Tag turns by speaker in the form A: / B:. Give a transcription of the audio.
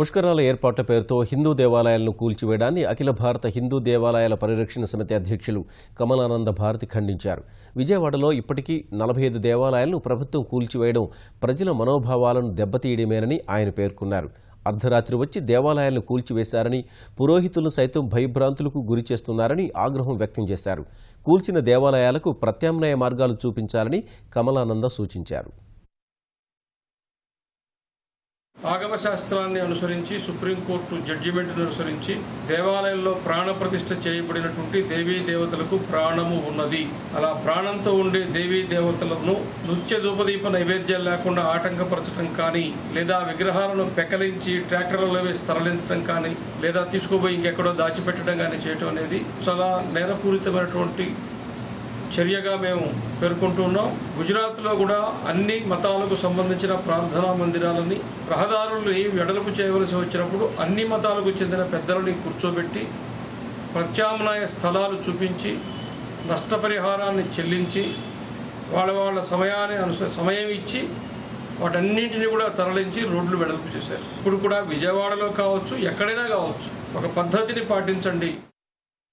A: పుష్కరాల ఏర్పాట్ల పేరుతో హిందూ దేవాలయాలను కూల్చివేయడాన్ని అఖిల భారత హిందూ దేవాలయాల పరిరక్షణ సమితి అధ్యక్షులు కమలానంద భారతి ఖండించారు. విజయవాడలో ఇప్పటికీ నలభై ఐదు దేవాలయాలను ప్రభుత్వం కూల్చివేయడం ప్రజల మనోభావాలను దెబ్బతీయడమేనని ఆయన పేర్కొన్నారు. అర్ధరాత్రి వచ్చి దేవాలయాలను కూల్చివేశారని పురోహితులను సైతం భయభ్రాంతులకు గురి చేస్తున్నారని ఆగ్రహం వ్యక్తం చేశారు. కూల్చిన దేవాలయాలకు ప్రత్యామ్నాయ మార్గాలు చూపించాలని కమలానంద సూచించారు.
B: ఆగమ శాస్త్రాన్ని అనుసరించి సుప్రీంకోర్టు జడ్జిమెంట్ను అనుసరించి దేవాలయంలో ప్రాణప్రతిష్ఠ చేయబడినటువంటి దేవీ దేవతలకు ప్రాణము ఉన్నది. అలా ప్రాణంతో ఉండే దేవీ దేవతలను నృత్య ధూపదీప నైవేద్యాలు లేకుండా ఆటంకపరచడం కానీ లేదా విగ్రహాలను పెకలించి ట్రాక్టర్లలో వేసి తరలించడం కానీ లేదా తీసుకుపోయి ఇంకెక్కడో దాచిపెట్టడం కానీ చేయటం అనేది చాలా నేరపూరితమైనటువంటి చర్యగా మేము పేర్కొంటున్నాం. గుజరాత్లో కూడా అన్ని మతాలకు సంబంధించిన ప్రార్థనా మందిరాలని రహదారుల్ని వెడల్పు చేయవలసి వచ్చినప్పుడు అన్ని మతాలకు చెందిన పెద్దలని కూర్చోబెట్టి ప్రత్యామ్నాయ స్థలాలు చూపించి నష్టపరిహారాన్ని చెల్లించి వాళ్ళ వాళ్ళ సమయాన్ని అనుస సమయం ఇచ్చి వాటన్నింటినీ కూడా తరలించి రోడ్లు వెడల్పు చేశారు. ఇప్పుడు కూడా విజయవాడలో కావచ్చు ఎక్కడైనా కావచ్చు. ఒక పద్ధతిని పాటించండి.